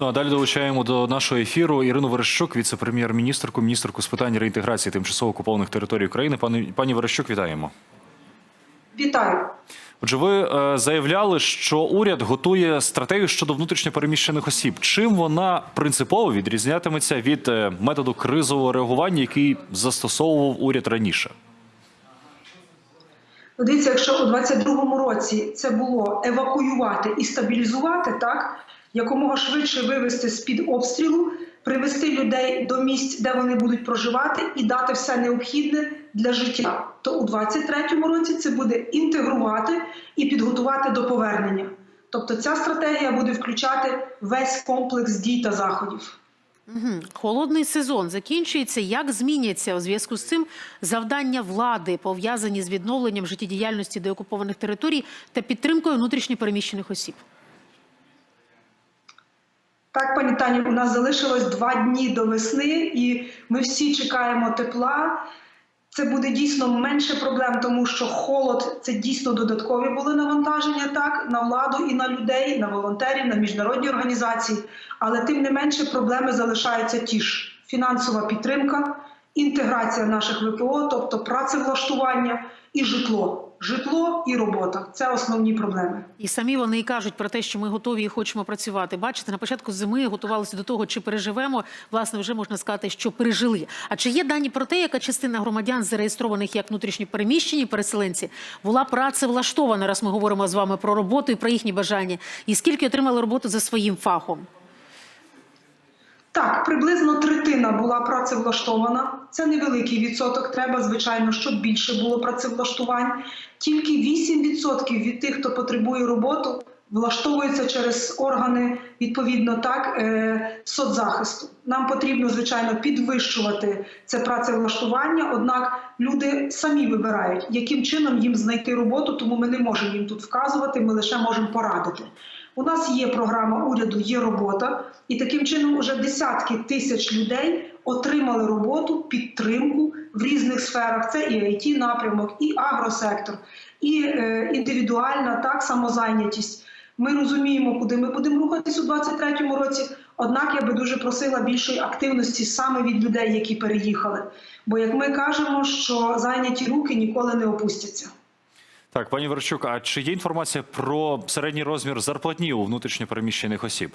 Ну а далі долучаємо до нашого ефіру Ірину Верещук, віце-прем'єр-міністрку, міністрку з питань реінтеграції тимчасово окупованих територій України. Пані пані Верещук, вітаємо. Вітаю. Отже, ви е, заявляли, що уряд готує стратегію щодо внутрішньопереміщених осіб. Чим вона принципово відрізнятиметься від е, методу кризового реагування, який застосовував уряд раніше? Дивіться, якщо у 22-му році це було евакуювати і стабілізувати, так якомога швидше вивести з під обстрілу, привести людей до місць, де вони будуть проживати, і дати все необхідне для життя. То у 23-му році це буде інтегрувати і підготувати до повернення. Тобто ця стратегія буде включати весь комплекс дій та заходів. Холодний сезон закінчується. Як зміняться у зв'язку з цим завдання влади, пов'язані з відновленням життєдіяльності деокупованих територій та підтримкою внутрішньопереміщених осіб? Так, пані Тані, у нас залишилось два дні до весни, і ми всі чекаємо тепла. Це буде дійсно менше проблем, тому що холод це дійсно додаткові були навантаження, так на владу і на людей, на волонтерів, на міжнародні організації. Але тим не менше проблеми залишаються ті ж: фінансова підтримка, інтеграція наших ВПО, тобто працевлаштування і житло. Житло і робота це основні проблеми. І самі вони і кажуть про те, що ми готові і хочемо працювати. Бачите, на початку зими готувалися до того, чи переживемо. Власне, вже можна сказати, що пережили. А чи є дані про те, яка частина громадян, зареєстрованих як внутрішньо переміщені переселенці, була працевлаштована, раз ми говоримо з вами про роботу і про їхні бажання, і скільки отримали роботу за своїм фахом? Приблизно третина була працевлаштована. Це невеликий відсоток. Треба, звичайно, щоб більше було працевлаштувань. Тільки 8% від тих, хто потребує роботу, влаштовуються через органи відповідно так е, соцзахисту. Нам потрібно, звичайно, підвищувати це працевлаштування. Однак люди самі вибирають, яким чином їм знайти роботу, тому ми не можемо їм тут вказувати. Ми лише можемо порадити. У нас є програма уряду, є робота, і таким чином вже десятки тисяч людей отримали роботу, підтримку в різних сферах. Це і it напрямок, і агросектор, і е, індивідуальна так самозайнятість. Ми розуміємо, куди ми будемо рухатись у 2023 році. Однак я би дуже просила більшої активності саме від людей, які переїхали. Бо як ми кажемо, що зайняті руки ніколи не опустяться. Так, пані Верещук, а чи є інформація про середній розмір зарплатні у внутрішньопереміщених осіб?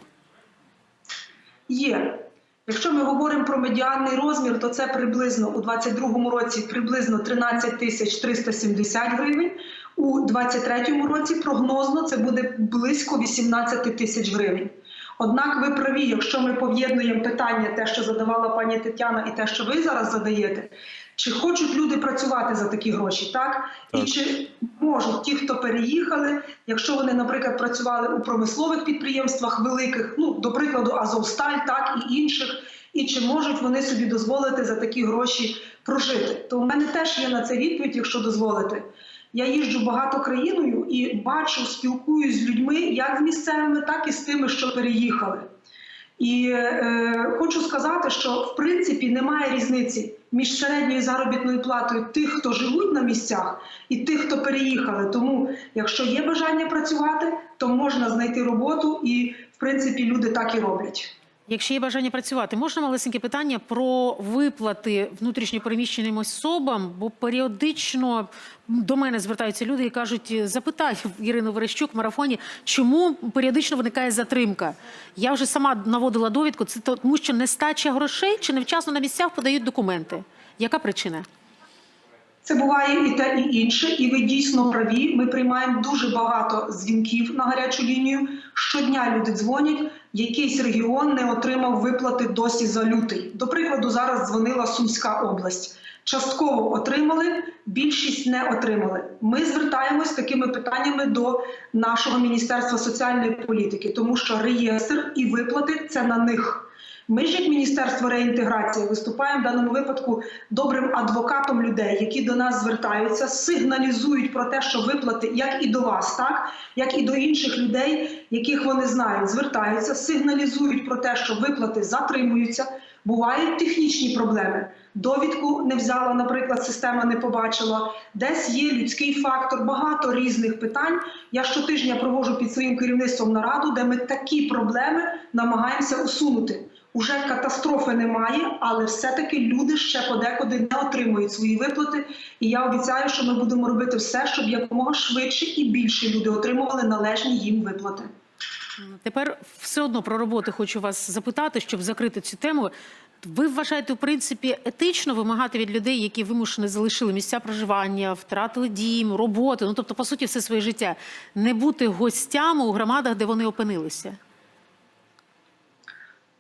Є. Якщо ми говоримо про медіанний розмір, то це приблизно у 2022 році приблизно 13 тисяч 370 гривень. У 2023 році прогнозно це буде близько 18 тисяч гривень. Однак ви праві, якщо ми поєднуємо питання, те, що задавала пані Тетяна, і те, що ви зараз задаєте, чи хочуть люди працювати за такі гроші, так? І чи можуть ті, хто переїхали, якщо вони, наприклад, працювали у промислових підприємствах великих, ну до прикладу, Азовсталь, так і інших, і чи можуть вони собі дозволити за такі гроші прожити? То у мене теж є на це відповідь, якщо дозволите. Я їжджу багато країною і бачу, спілкуюсь з людьми, як з місцевими, так і з тими, що переїхали. І е, хочу сказати, що в принципі немає різниці між середньою заробітною платою тих, хто живуть на місцях, і тих, хто переїхали. Тому, якщо є бажання працювати, то можна знайти роботу, і в принципі люди так і роблять. Якщо є бажання працювати, можна малесеньке питання про виплати внутрішньопереміщеним особам, бо періодично до мене звертаються люди і кажуть: запитай Ірину Верещук в марафоні, чому періодично виникає затримка. Я вже сама наводила довідку. Це тому, що нестача грошей чи невчасно на місцях подають документи. Яка причина? Це буває і те, і інше, і ви дійсно праві. Ми приймаємо дуже багато дзвінків на гарячу лінію. Щодня люди дзвонять. Якийсь регіон не отримав виплати досі за лютий. До прикладу, зараз дзвонила Сумська область. Частково отримали, більшість не отримали. Ми звертаємось такими питаннями до нашого міністерства соціальної політики, тому що реєстр і виплати це на них. Ми ж, як Міністерство реінтеграції, виступаємо в даному випадку добрим адвокатом людей, які до нас звертаються, сигналізують про те, що виплати, як і до вас, так як і до інших людей, яких вони знають, звертаються, сигналізують про те, що виплати затримуються. Бувають технічні проблеми. Довідку не взяла, наприклад, система не побачила. Десь є людський фактор, багато різних питань. Я щотижня проводжу під своїм керівництвом нараду, де ми такі проблеми намагаємося усунути. Уже катастрофи немає, але все-таки люди ще подекуди не отримують свої виплати. І я обіцяю, що ми будемо робити все, щоб якомога швидше і більше люди отримували належні їм виплати. Тепер все одно про роботи хочу вас запитати, щоб закрити цю тему. Ви вважаєте, в принципі, етично вимагати від людей, які вимушено залишили місця проживання, втратили дім, роботу, ну тобто, по суті, все своє життя, не бути гостями у громадах, де вони опинилися?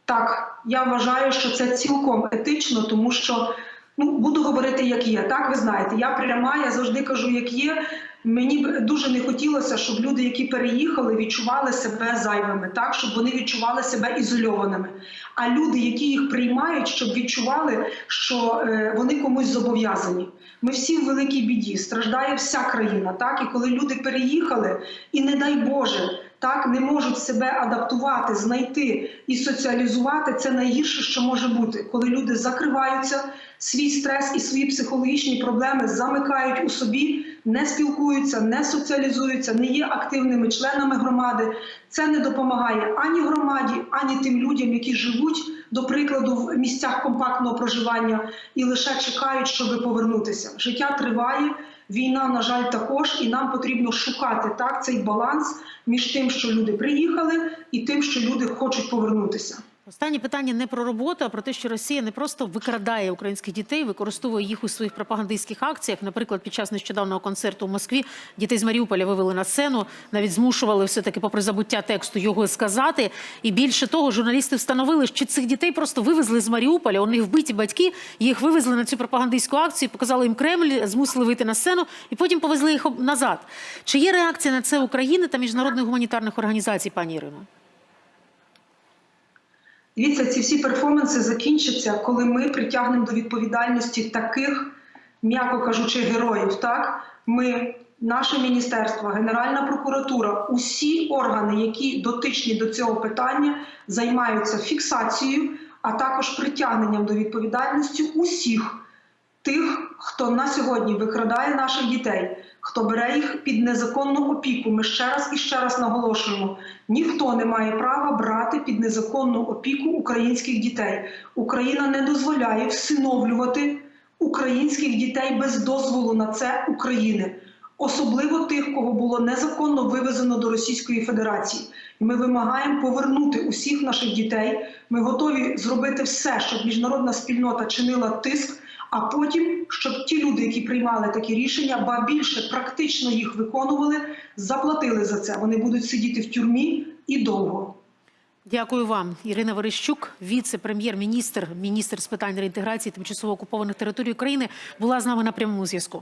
Так, я вважаю, що це цілком етично, тому що ну буду говорити, як є. Так, ви знаєте, я пряма, я завжди кажу, як є. Мені б дуже не хотілося, щоб люди, які переїхали, відчували себе зайвими, так щоб вони відчували себе ізольованими. А люди, які їх приймають, щоб відчували, що е, вони комусь зобов'язані. Ми всі в великій біді, страждає вся країна. Так, і коли люди переїхали, і не дай Боже, так не можуть себе адаптувати, знайти і соціалізувати, це найгірше, що може бути, коли люди закриваються, свій стрес і свої психологічні проблеми замикають у собі, не спілкуються, не соціалізуються, не є активними членами громади. Це не допомагає ані громаді, ані тим людям, які живуть, до прикладу, в місцях компактного проживання і лише чекають, щоб повернутися. Життя триває. Війна, на жаль, також, і нам потрібно шукати так цей баланс між тим, що люди приїхали, і тим, що люди хочуть повернутися. Останнє питання не про роботу, а про те, що Росія не просто викрадає українських дітей, використовує їх у своїх пропагандистських акціях. Наприклад, під час нещодавнього концерту в Москві дітей з Маріуполя вивели на сцену, навіть змушували все таки, попри забуття тексту, його сказати. І більше того, журналісти встановили, що цих дітей просто вивезли з Маріуполя. У них вбиті батьки, їх вивезли на цю пропагандистську акцію, показали їм Кремль, змусили вийти на сцену і потім повезли їх назад. Чи є реакція на це України та міжнародних гуманітарних організацій, пані Ірино? Дивіться, ці всі перформанси закінчаться, коли ми притягнемо до відповідальності таких, м'яко кажучи, героїв. Так, ми, наше міністерство, Генеральна прокуратура, усі органи, які дотичні до цього питання, займаються фіксацією, а також притягненням до відповідальності усіх тих, хто на сьогодні викрадає наших дітей, хто бере їх під незаконну опіку. Ми ще раз і ще раз наголошуємо: ніхто не має права брати під незаконну опіку українських дітей. Україна не дозволяє всиновлювати українських дітей без дозволу на це України. Особливо тих, кого було незаконно вивезено до Російської Федерації, ми вимагаємо повернути усіх наших дітей. Ми готові зробити все, щоб міжнародна спільнота чинила тиск, а потім, щоб ті люди, які приймали такі рішення, ба більше практично їх виконували, заплатили за це. Вони будуть сидіти в тюрмі і довго. Дякую вам, Ірина Верещук, віце-прем'єр-міністр, міністр з питань реінтеграції тимчасово окупованих територій України, була з нами на прямому зв'язку.